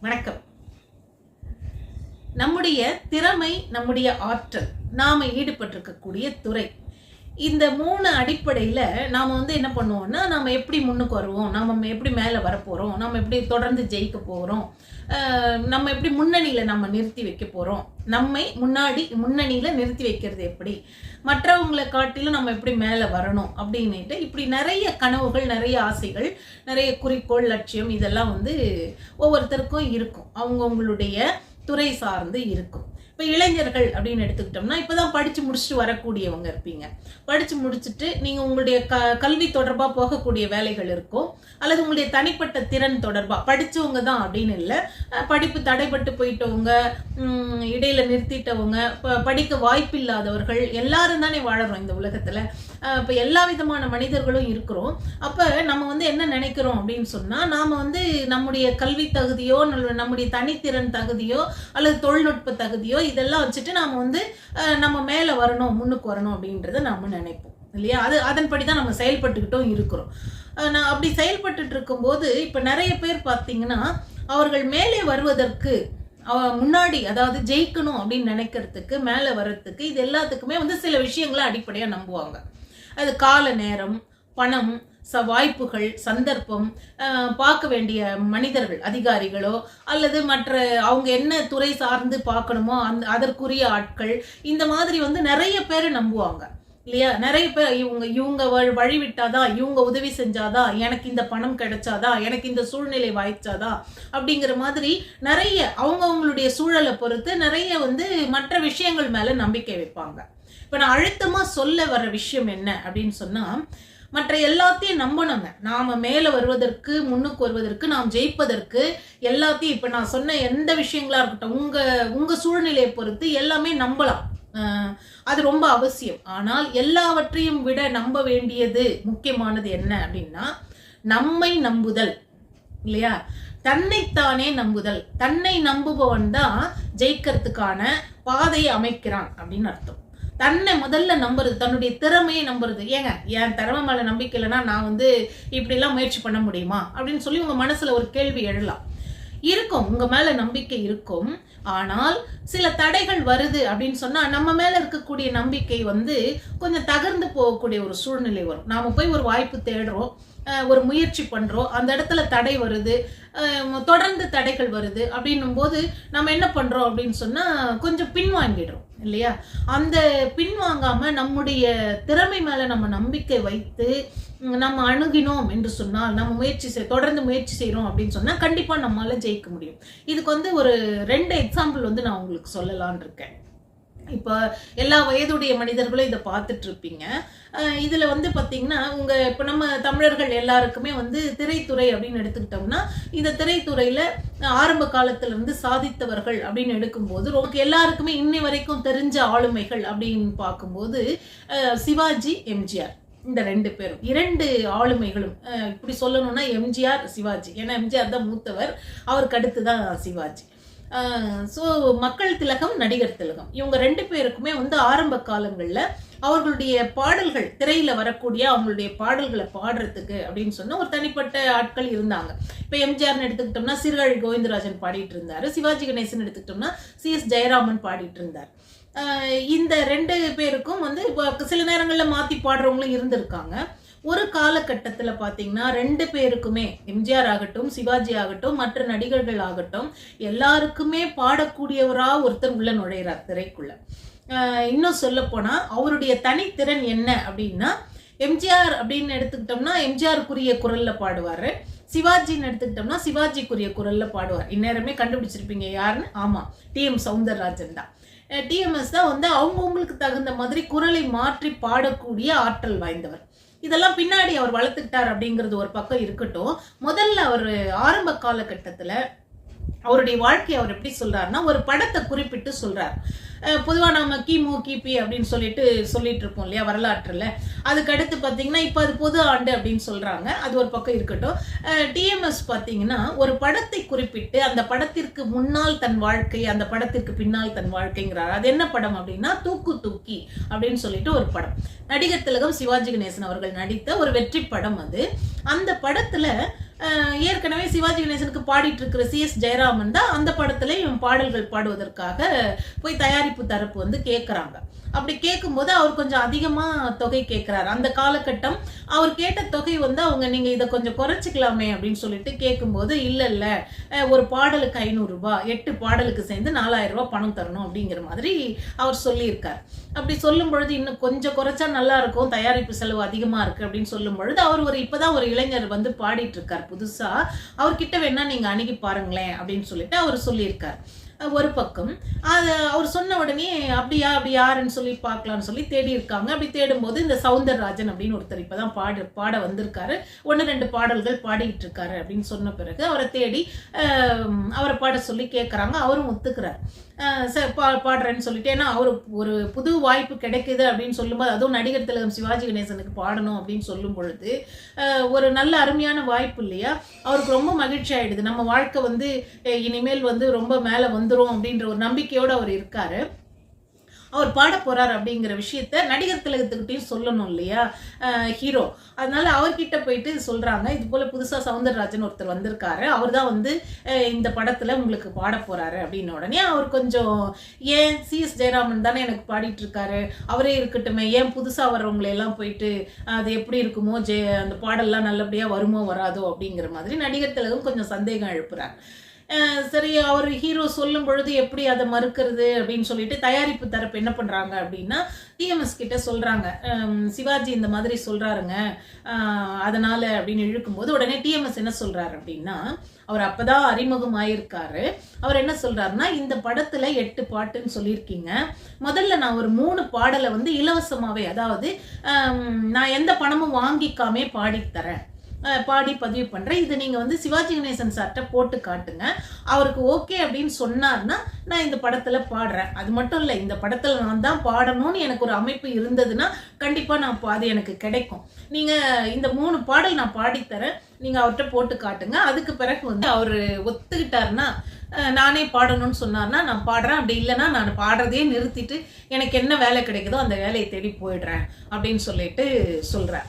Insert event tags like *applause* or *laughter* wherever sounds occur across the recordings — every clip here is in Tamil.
வணக்கம். நம்முடைய திறமை நம்முடைய ஆற்றல். நாம ஈடுபட்டிருக்கக்கூடிய துறை. இந்த மூணு அடிப்படையில் நாம் வந்து என்ன பண்ணுவோம்னா நம்ம எப்படி முன்னுக்கு வருவோம் நம்ம எப்படி மேலே வரப்போகிறோம் நம்ம எப்படி தொடர்ந்து ஜெயிக்க போகிறோம் நம்ம எப்படி முன்னணியில் நம்ம நிறுத்தி வைக்க போகிறோம் நம்மை முன்னாடி முன்னணியில் நிறுத்தி வைக்கிறது எப்படி மற்றவங்களை காட்டிலும் நம்ம எப்படி மேலே வரணும் அப்படின்னுட்டு இப்படி நிறைய கனவுகள் நிறைய ஆசைகள் நிறைய குறிக்கோள் லட்சியம் இதெல்லாம் வந்து ஒவ்வொருத்தருக்கும் இருக்கும். அவங்கவுங்களுடைய துறை சார்ந்து இருக்கும். இப்போ இளைஞர்கள் அப்படின்னு எடுத்துக்கிட்டோம்னா இப்போ தான் படித்து முடிச்சுட்டு வரக்கூடியவங்க இருப்பீங்க. படித்து முடிச்சுட்டு நீங்கள் உங்களுடைய க கல்வி தொடர்பாக போகக்கூடிய வேலைகள் இருக்கும் அல்லது உங்களுடைய தனிப்பட்ட திறன் தொடர்பாக படித்தவங்க தான் அப்படின்னு இல்லை. படிப்பு தடைப்பட்டு போயிட்டவங்க இடையில நிறுத்திட்டவங்க இப்போ படிக்க வாய்ப்பில்லாதவர்கள் எல்லாரும் தானே வாழறோம் இந்த உலகத்தில். இப்போ எல்லா விதமான மனிதர்களும் இருக்கிறோம். அப்போ நம்ம வந்து என்ன நினைக்கிறோம் அப்படின்னு சொன்னால் நாம் வந்து நம்முடைய கல்வி தகுதியோ நம்முடைய தனித்திறன் தகுதியோ அல்லது தொழில்நுட்ப தகுதியோ இதெல்லாம் வச்சுட்டு நாம் வந்து நம்ம மேலே வரணும் முன்னுக்கு வரணும் அப்படின்றத நாம் நினைப்போம். இல்லையா? அது அதன்படி தான் நம்ம செயல்பட்டுக்கிட்டும் இருக்கிறோம். நான் அப்படி செயல்பட்டுட்டு இருக்கும்போது இப்போ நிறைய பேர் பார்த்தீங்கன்னா அவர்கள் மேலே வருவதற்கு முன்னாடி அதாவது ஜெயிக்கணும் அப்படின்னு நினைக்கிறதுக்கு மேலே வர்றதுக்கு இது எல்லாத்துக்குமே வந்து சில விஷயங்களை அடிப்படையாக நம்புவாங்க. அது கால நேரம் பணம் ச வாய்ப்புகள் சந்தர்ப்பம் பார்க்க வேண்டிய மனிதர்கள் அதிகாரிகளோ அல்லது மற்ற அவங்க என்ன துறை சார்ந்து பார்க்கணுமோ அந்த அதற்குரிய ஆட்கள் இந்த மாதிரி வந்து நிறைய பேர் நம்புவாங்க. இல்லையா? நிறைய பேர் இவங்க இவங்க வழிவிட்டாதான் வழி விட்டாதான் இவங்க உதவி செஞ்சாதான் எனக்கு இந்த பணம் கிடைச்சாதான் எனக்கு இந்த சூழ்நிலை வாய்ச்சாதான் அப்படிங்கிற மாதிரி நிறைய அவங்கவுங்களுடைய சூழலை பொறுத்து நிறைய வந்து மற்ற விஷயங்கள் மேலே நம்பிக்கை வைப்பாங்க. இப்போ நான் அழுத்தமா சொல்ல வர விஷயம் என்ன அப்படின்னு சொன்னா மற்ற எல்லாத்தையும் நம்பணுங்க. நாம மேல வருவதற்கு முன்னுக்கு வருவதற்கு நாம் ஜெயிப்பதற்கு எல்லாத்தையும் இப்போ நான் சொன்ன எந்த விஷயங்களா இருக்கட்டும் உங்க உங்க சூழ்நிலையை பொறுத்து எல்லாமே நம்பலாம். அது ரொம்ப அவசியம். ஆனால் எல்லாவற்றையும் விட நம்ப வேண்டியது முக்கியமானது என்ன அப்படின்னா நம்மை நம்புதல். இல்லையா? தன்னைத்தானே நம்புதல். தன்னை நம்புபவன் தான் ஜெயிக்கிறதுக்கான பாதையை அமைக்கிறான் அப்படின்னு அர்த்தம். தன்னை முதல்ல நம்புறது தன்னுடைய திறமையை நம்புறது. ஏங்க என் திறமை மேல நம்பிக்கை இல்லைன்னா நான் வந்து இப்படிலாம் முயற்சி பண்ண முடியுமா? அப்படின்னு சொல்லி உங்க மனசுல ஒரு கேள்வி எழலாம். இருக்கும் உங்க மேல நம்பிக்கை இருக்கும். ஆனால் சில தடைகள் வருது அப்படின்னு சொன்னா நம்ம மேல இருக்கக்கூடிய நம்பிக்கை வந்து கொஞ்சம் தகர்ந்து போகக்கூடிய ஒரு சூழ்நிலை வரும். நாம போய் ஒரு வாய்ப்பு தேடுறோம் ஒரு முயற்சி பண்றோம் அந்த இடத்துல தடை வருது தொடர்ந்து தடைகள் வருது அப்படின்னும் போது நம்ம என்ன பண்றோம் அப்படின்னு சொன்னா கொஞ்சம் பின்வாங்கிடுறோம். இல்லையா? அந்த பின்வாங்காம நம்முடைய திறமை மேல நம்ம நம்பிக்கை வைத்து நம்ம அணுகினோம் என்று சொன்னால் நம்ம முயற்சி செய் தொடர்ந்து முயற்சி செய்கிறோம் அப்படின்னு சொன்னால் கண்டிப்பாக நம்மளால ஜெயிக்க முடியும். இதுக்கு வந்து ஒரு ரெண்டு எக்ஸாம்பிள் வந்து நான் உங்களுக்கு சொல்லலான் இருக்கேன். இப்போ எல்லா வயதுடைய மனிதர்களும் இதை பார்த்துட்டு இருப்பீங்க இதில் வந்து பார்த்தீங்கன்னா உங்கள் இப்போ நம்ம தமிழர்கள் எல்லாருக்குமே வந்து திரைத்துறை அப்படின்னு எடுத்துக்கிட்டோம்னா இந்த திரைத்துறையில் ஆரம்ப காலத்திலிருந்து சாதித்தவர்கள் அப்படின்னு எடுக்கும்போது ரொம்ப எல்லாருக்குமே இன்னை வரைக்கும் தெரிஞ்ச ஆளுமைகள் அப்படின்னு பார்க்கும்போது சிவாஜி எம்ஜிஆர் இந்த ரெண்டு பேரும். இரண்டு ஆளுமைகளும் இப்படி சொல்லணும்னா எம்ஜிஆர் சிவாஜி. ஏன்னா எம்ஜிஆர் தான் மூத்தவர் அவருக்கு அடுத்து தான் சிவாஜி. ஸோ மக்கள் திலகம் நடிகர் திலகம். இவங்க ரெண்டு பேருக்குமே வந்து ஆரம்ப காலங்களில் அவர்களுடைய பாடல்கள் திரையில் வரக்கூடிய அவங்களுடைய பாடல்களை பாடுறதுக்கு அப்படின்னு சொன்னால் ஒரு தனிப்பட்ட ஆட்கள் இருந்தாங்க. இப்போ எம்ஜிஆர்னு எடுத்துக்கிட்டோம்னா சிறுகழி கோவிந்தராஜன் பாடிட்டு இருந்தார். சிவாஜி கணேசன் எடுத்துக்கிட்டோம்னா சி எஸ் ஜெயராமன் பாடிட்டு இருந்தார். இந்த ரெண்டு பேருக்கும் வந்து இப்போ சில நேரங்களில் மாற்றி பாடுறவங்களும் இருந்திருக்காங்க. ஒரு காலகட்டத்தில் பார்த்தீங்கன்னா ரெண்டு பேருக்குமே எம்ஜிஆர் ஆகட்டும் சிவாஜி ஆகட்டும் மற்ற நடிகர்கள் ஆகட்டும் எல்லாருக்குமே பாடக்கூடியவராக ஒருத்தர் உள்ள நுழையிறார் திரைக்குள்ள. இன்னும் சொல்லப்போனால் அவருடைய தனித்திறன் என்ன அப்படின்னா எம்ஜிஆர் அப்படின்னு எடுத்துக்கிட்டோம்னா எம்ஜிஆருக்குரிய குரலில் பாடுவார். சிவாஜின்னு எடுத்துக்கிட்டோம்னா சிவாஜிக்குரிய குரலில் பாடுவார். இந்நேரமே கண்டுபிடிச்சிருப்பீங்க யாருன்னு? ஆமாம் டி எம் சவுந்தரராஜன் தான். டிஎம்எஸ் தான் வந்து அவங்கவுங்களுக்கு தகுந்த மாதிரி குரலை மாற்றி பாடக்கூடிய ஆற்றல் வாய்ந்தவர். இதெல்லாம் பின்னாடி அவர் வளர்த்துக்கிட்டார் அப்படிங்கிறது ஒரு பக்கம் இருக்கட்டும். முதல்ல அவர் ஆரம்ப காலகட்டத்துல அவருடைய வாழ்க்கையை அவர் எப்படி சொல்றாருன்னா ஒரு படத்தை குறிப்பிட்டு சொல்றார். பொதுவாக நம்ம கிமு கிபி அப்படின்னு சொல்லிட்டு சொல்லிட்டு இருப்போம் இல்லையா வரலாற்றில். அதுக்கு அடுத்து பார்த்தீங்கன்னா இப்போ அது பொது ஆண்டு அப்படின்னு சொல்கிறாங்க அது ஒரு பக்கம் இருக்கட்டும். டிஎம்எஸ் பார்த்தீங்கன்னா ஒரு படத்தை குறிப்பிட்டு அந்த படத்திற்கு முன்னால் தன் வாழ்க்கை அந்த படத்திற்கு பின்னால் தன் வாழ்க்கைங்கிறார். அது என்ன படம் அப்படின்னா தூக்கு தூக்கி அப்படின்னு சொல்லிட்டு ஒரு படம். நடிகர் திலகம் சிவாஜி கணேசன் அவர்கள் நடித்த ஒரு வெற்றி படம் அது. அந்த படத்தில் ஏற்கனவே சிவாஜி கணேசனுக்கு பாடிட்டு இருக்கிற சிஎஸ் ஜெயராமன் தான் அந்த படத்துல இவன் பாடல்கள் பாடுவதற்காக போய் தயாரிப்பு தரப்பு வந்து கேட்குறாங்க அப்படி கேட்கும்போது அவர் கொஞ்சம் அதிகமா தொகை கேட்குறாரு அந்த காலகட்டம் அவர் கேட்ட தொகை வந்து அவங்க நீங்க இதை கொஞ்சம் குறைச்சிக்கலாமே அப்படின்னு சொல்லிட்டு கேட்கும்போது இல்ல இல்ல ஒரு பாடலுக்கு ஐநூறுரூபா எட்டு பாடலுக்கு சேர்ந்து நாலாயிரம் ரூபாய் பணம் தரணும் அப்படிங்கிற மாதிரி அவர் சொல்லியிருக்கார். அப்படி சொல்லும் பொழுது இன்னும் கொஞ்சம் குறைச்சா நல்லா இருக்கும் தயாரிப்பு செலவு அதிகமா இருக்கு அப்படின்னு சொல்லும் பொழுது அவர் ஒரு இப்பதான் ஒரு இளைஞர் வந்து பாடிட்டு இருக்கார். புதுசா அவர்கிட்ட வேணா நீங்க அணுகி பாருங்களேன் அப்படின்னு சொல்லிட்டு அவர் சொல்லியிருக்கார். ஒரு பக்கம். அது அவர் சொன்ன உடனே அப்படியா அப்படி யாருன்னு சொல்லி பார்க்கலான்னு சொல்லி தேடி இருக்காங்க. அப்படி தேடும்போது இந்த சவுந்தரராஜன் அப்படின்னு ஒருத்தர் இப்பதான் பாடு பாட வந்திருக்காரு. ஒன்று ரெண்டு பாடல்கள் பாடிக்கிட்டு இருக்காரு அப்படின்னு சொன்ன பிறகு அவரை தேடி அவரை பாட சொல்லி கேட்குறாங்க அவரும் ஒத்துக்கிறார். பா பாடுறேன்னு சொல்லிட்டு ஏன்னா அவர் ஒரு புது வாய்ப்பு கிடைக்குது அப்படின்னு சொல்லும்போது அதுவும் நடிகர் திலகம் சிவாஜி கணேசனுக்கு பாடணும் அப்படின்னு சொல்லும் பொழுது ஒரு நல்ல அருமையான வாய்ப்பு இல்லையா? அவருக்கு ரொம்ப மகிழ்ச்சி ஆகிடுது நம்ம வாழ்க்கை வந்து இனிமேல் வந்து ரொம்ப மேலே வந்துடும் அப்படின்ற ஒரு நம்பிக்கையோடு அவர் இருக்காரு. அவர் பாட போறார் அப்படிங்கிற விஷயத்த நடிகர் திலகத்துக்கிட்டையும் சொல்லணும் இல்லையா? ஹீரோ. அதனால அவர்கிட்ட போயிட்டு சொல்றாங்க இது போல புதுசா சவுந்தரராஜன் ஒருத்தர் வந்திருக்காரு அவர் தான் வந்து இந்த படத்துல உங்களுக்கு பாட போறாரு அப்படின்னு உடனே அவர் கொஞ்சம் ஏன் சிஎஸ் ஜெயராமன் தானே எனக்கு பாடிட்டு இருக்காரு? அவரே இருக்கட்டுமே ஏன் புதுசா வர்றவங்களை எல்லாம் போயிட்டு அது எப்படி இருக்குமோ ஜெய அந்த பாடல்லாம் நல்லபடியா வருமோ வராதோ? அப்படிங்கிற மாதிரி நடிகர் திலகம் கொஞ்சம் சந்தேகம் எழுப்புறார். சரி அவர் ஹீரோ சொல்லும் பொழுது எப்படி அதை மறுக்கிறது அப்படின்னு சொல்லிட்டு தயாரிப்பு தரப்பு என்ன பண்ணுறாங்க அப்படின்னா டிஎம்எஸ் கிட்ட சொல்கிறாங்க சிவாஜி இந்த மாதிரி சொல்கிறாருங்க அதனால் அப்படின்னு இழுக்கும்போது உடனே டிஎம்எஸ் என்ன சொல்கிறாரு அப்படின்னா அவர் அப்பதான் அறிமுகம் ஆயிருக்காரு. அவர் என்ன சொல்றாருன்னா இந்த படத்துல எட்டு பாட்டுன்னு சொல்லியிருக்கீங்க. முதல்ல நான் ஒரு மூணு பாடலை வந்து இலவசமாகவே அதாவது நான் எந்த பணமும் வாங்கிக்காமே பாடித்தரேன். பாடி பதிவு பண்ணுறேன் இதை நீங்கள் வந்து சிவாஜி கணேசன் சார்கிட்ட போட்டு காட்டுங்க. அவருக்கு ஓகே அப்படின்னு சொன்னார்னா நான் இந்த படத்தில் பாடுறேன். அது மட்டும் இல்லை இந்த படத்தில் நான் தான் பாடணும்னு எனக்கு ஒரு அமைப்பு இருந்ததுன்னா கண்டிப்பாக நான் பா- அது எனக்கு கிடைக்கும். நீங்கள் இந்த மூணு பாடல் நான் பாடித்தரேன் நீங்கள் அவர்கிட்ட போட்டு காட்டுங்க. அதுக்கு பிறகு வந்து அவர் ஒத்துக்கிட்டாருன்னா நானே பாடணும்னு சொன்னார்னா நான் பாடுறேன். அப்படி இல்லைன்னா நான் பாடுறதையே நிறுத்திட்டு எனக்கு என்ன வேலை கிடைக்குதோ அந்த வேலையை தேடி போயிடுறேன் அப்படின்னு சொல்லிட்டு சொல்கிறேன்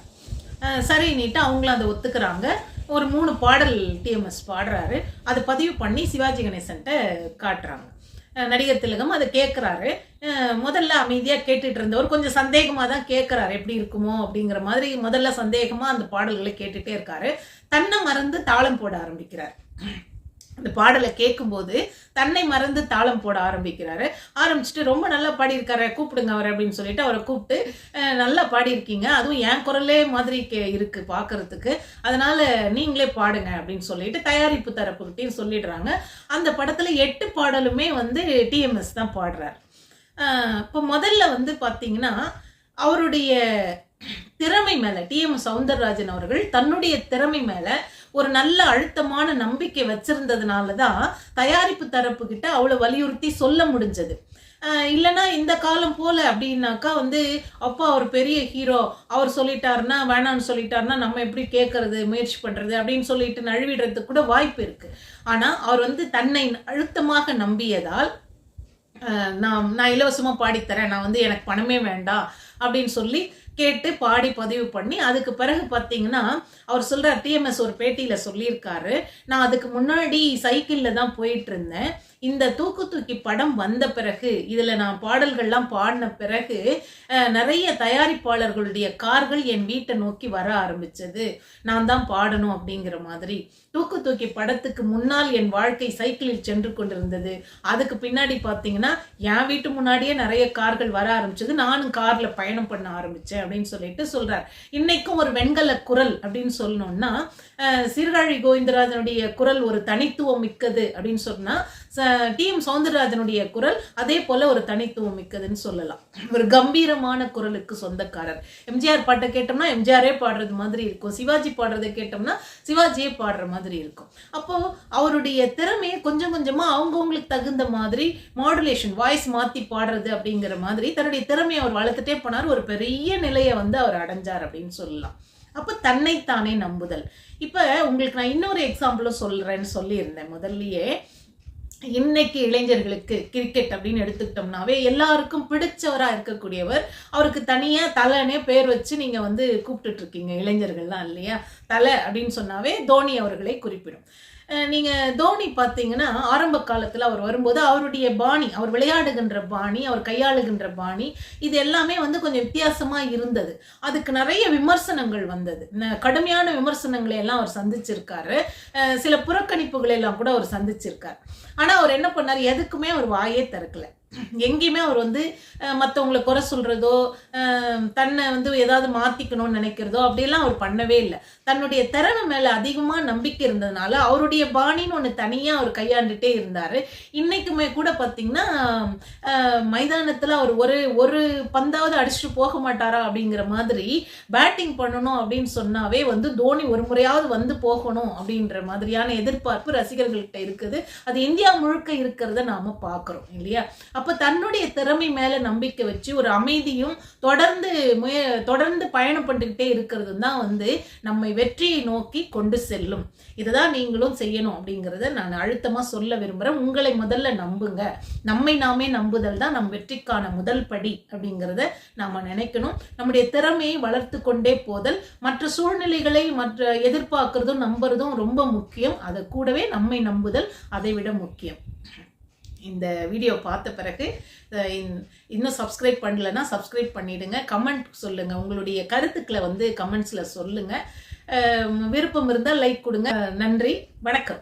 சரின்னுட்டு அவங்களும் அதை ஒத்துக்கிறாங்க. ஒரு மூணு பாடல் டிஎம்எஸ் பாடுறாரு. அதை பதிவு பண்ணி சிவாஜி கணேசன்ட்ட காட்டுறாங்க. நடிகர் திலகம் அதை கேட்குறாரு முதல்ல அமைதியாக கேட்டுட்டு இருந்தவர் கொஞ்சம் சந்தேகமாக தான் கேட்குறாரு எப்படி இருக்குமோ அப்படிங்கிற மாதிரி முதல்ல சந்தேகமாக அந்த பாடல்களை கேட்டுகிட்டே இருக்காரு. தன்னை மறந்து தாளம் போட ஆரம்பிக்கிறார். இந்த பாடலை கேட்கும்போது தன்னை மறந்து தாளம் போட ஆரம்பிக்கிறாரு. ஆரம்பிச்சுட்டு ரொம்ப நல்லா பாடியிருக்காரு கூப்பிடுங்க அவர் அப்படின்னு சொல்லிட்டு அவரை கூப்பிட்டு நல்லா பாடியிருக்கீங்க. அதுவும் என் குரலே மாதிரி கே இருக்கு பார்க்கறதுக்கு அதனால நீங்களே பாடுங்க அப்படின்னு சொல்லிட்டு தயாரிப்பு தரப்புகிட்டையும் சொல்லிடுறாங்க. அந்த படத்துல எட்டு பாடலுமே வந்து டிஎம்எஸ் தான் பாடுறாரு. இப்போ முதல்ல வந்து பார்த்தீங்கன்னா அவருடைய திறமை மேல டிஎம் சவுந்தரராஜன் அவர்கள் தன்னுடைய திறமை மேல ஒரு நல்ல அழுத்தமான நம்பிக்கை வச்சிருந்ததுனால தான் தயாரிப்பு தரப்பு கிட்ட அவ்வளவு வலியுறுத்தி சொல்ல முடிஞ்சது. இல்லைனா இல்லைன்னா இந்த காலம் போல அப்படின்னாக்கா வந்து அப்பா அவர் பெரிய ஹீரோ அவர் சொல்லிட்டாருன்னா வேணாம்னு சொல்லிட்டாருன்னா நம்ம எப்படி கேட்கறது முயற்சி பண்றது அப்படின்னு சொல்லிட்டு நழுவிடுறதுக்கு கூட வாய்ப்பு இருக்கு. ஆனா அவர் வந்து தன்னை அழுத்தமாக நம்பியதால் நான் நான் இலவசமா பாடித்தரேன் நான் வந்து எனக்கு பணமே வேண்டாம் அப்படின்னு சொல்லி கேட்டு பாடி பதிவு பண்ணி அதுக்கு பிறகு பார்த்தீங்கன்னா அவர் சொல்கிறார் டிஎம்எஸ் ஒரு பேட்டியில் சொல்லியிருக்காரு. நான் அதுக்கு முன்னாடி சைக்கிளில் தான் போயிட்டு இருந்தேன் இந்த தூக்கு தூக்கி படம் வந்த பிறகு இதில் நான் பாடல்கள்லாம் பாடின பிறகு நிறைய தயாரிப்பாளர்களுடைய கார்கள் என் வீட்டை நோக்கி வர ஆரம்பித்தது நான் தான் பாடணும் அப்படிங்கிற மாதிரி. தூக்கு தூக்கி படத்துக்கு முன்னால் என் வாழ்க்கை சைக்கிளில் சென்று கொண்டிருந்தது. அதுக்கு பின்னாடி பார்த்தீங்கன்னா என் வீட்டு முன்னாடியே நிறைய கார்கள் வர ஆரம்பிச்சது. நானும் கார்ல பயணம் பண்ண ஆரம்பிச்சேன் அப்படின்னு சொல்லிட்டு சொல்றார். இன்னைக்கும் ஒரு வெண்கல குரல் அப்படின்னு சொல்லணும்னா அஹ், சீர்காழி கோவிந்தராஜனுடைய குரல் ஒரு தனித்துவம் மிக்கது அப்படின்னு சொன்னா டிஎம் சௌந்தரராஜனுடைய குரல் அதே போல ஒரு தனித்துவம் மிக்கதுன்னு சொல்லலாம். ஒரு கம்பீரமான குரலுக்கு சொந்தக்காரர். எம்ஜிஆர் பாட்டை கேட்டோம்னா எம்ஜிஆரே பாடுறது மாதிரி இருக்கும். சிவாஜி பாடுறதை கேட்டோம்னா சிவாஜியே பாடுற மாதிரி இருக்கும். அப்போ அவருடைய திறமையை கொஞ்சம் கொஞ்சமா அவங்கவுங்களுக்கு தகுந்த மாதிரி மாடுலேஷன் வாய்ஸ் மாத்தி பாடுறது அப்படிங்கிற மாதிரி தன்னுடைய திறமையை அவர் வளர்த்துட்டே போனார். ஒரு பெரிய நிலையை வந்து அவர் அடைஞ்சார் அப்படின்னு சொல்லலாம். அப்போ தன்னைத்தானே நம்புதல். இப்போ உங்களுக்கு நான் இன்னொரு எக்ஸாம்பிளும் சொல்கிறேன்னு சொல்லியிருந்தேன் முதல்லையே. இன்னைக்கு இளைஞர்களுக்கு கிரிக்கெட் அப்படின்னு எடுத்துக்கிட்டோம்னாவே எல்லாருக்கும் பிடிச்சவராக இருக்கக்கூடியவர். அவருக்கு தனியாக தலைனே பேர் வச்சு நீங்க வந்து கூப்பிட்டுட்டு இருக்கீங்க. இளைஞர்கள்லாம் இல்லையா? தலை அப்படின்னு சொன்னாவே தோனி அவர்களை குறிப்பிடும். நீங்கள் தோனி பார்த்தீங்கன்னா ஆரம்ப காலத்தில் அவர் வரும்போது அவருடைய பாணி அவர் விளையாடுகின்ற பாணி அவர் கையாளுகின்ற பாணி இது எல்லாமே வந்து கொஞ்சம் வித்தியாசமாக இருந்தது. அதுக்கு நிறைய விமர்சனங்கள் வந்தது. கடுமையான விமர்சனங்களை எல்லாம் அவர் சந்திச்சிருக்காரு. சில புறக்கணிப்புகளை எல்லாம் கூட அவர் சந்திச்சிருக்கார். ஆனால் அவர் என்ன பண்ணார்? எதுக்குமே அவர் வாயே திறக்கலை. *clears throat* எங்கேயுமே அவர் வந்து மற்றவங்களை குறை சொல்றதோ தன்னை வந்து ஏதாவது மாத்திக்கணும்னு நினைக்கிறதோ அப்படியெல்லாம் அவர் பண்ணவே இல்லை. தன்னுடைய திறமை மேல அதிகமா நம்பிக்கை இருந்ததுனால அவருடைய பாணின்னு ஒன்று தனியா அவர் கையாண்டுட்டே இருந்தாரு. இன்னைக்குமே கூட பார்த்திங்கன்னா மைதானத்தில் மைதானத்துல அவர் ஒரு ஒரு பந்தாவது அடிச்சுட்டு போக மாட்டாரா அப்படிங்கிற மாதிரி பேட்டிங் பண்ணணும் அப்படின்னு சொன்னாவே வந்து தோனி ஒரு முறையாவது வந்து போகணும் அப்படின்ற மாதிரியான எதிர்பார்ப்பு ரசிகர்கள்கிட்ட இருக்குது. அது இந்தியா முழுக்க இருக்கிறத நாம பார்க்குறோம் இல்லையா? அப்போ தன்னுடைய திறமை மேல நம்பிக்கை வச்சு ஒரு அமைதியும் தொடர்ந்து முய தொடர்ந்து பயணம் பண்ணிக்கிட்டே இருக்கிறது தான் வந்து நம்மை வெற்றியை நோக்கி கொண்டு செல்லும். இதுதான் நீங்களும் செய்யணும் அப்படிங்கிறத நான் அழுத்தமா சொல்ல விரும்புறேன். உங்களை முதல்ல நம்புங்க. நம்மை நாமே நம்புதல் தான் நம் வெற்றிக்கான முதல் படி அப்படிங்கிறத நாம நினைக்கணும். நம்முடைய திறமையை வளர்த்து கொண்டே போதல் மற்ற சூழ்நிலைகளை மற்ற எதிர்பார்க்கறதும் நம்புறதும் ரொம்ப முக்கியம். அதை கூடவே நம்மை நம்புதல் அதை விட முக்கியம். இந்த வீடியோ பார்த்த பிறகு இன்னும் சப்ஸ்கிரைப் பண்ணலன்னா சப்ஸ்கிரைப் பண்ணிவிடுங்க கமெண்ட் சொல்லுங்கள் உங்களுடைய கருத்துக்களை வந்து கமெண்ட்ஸில் சொல்லுங்கள் விருப்பம் இருந்தால் லைக் கொடுங்க. நன்றி. வணக்கம்.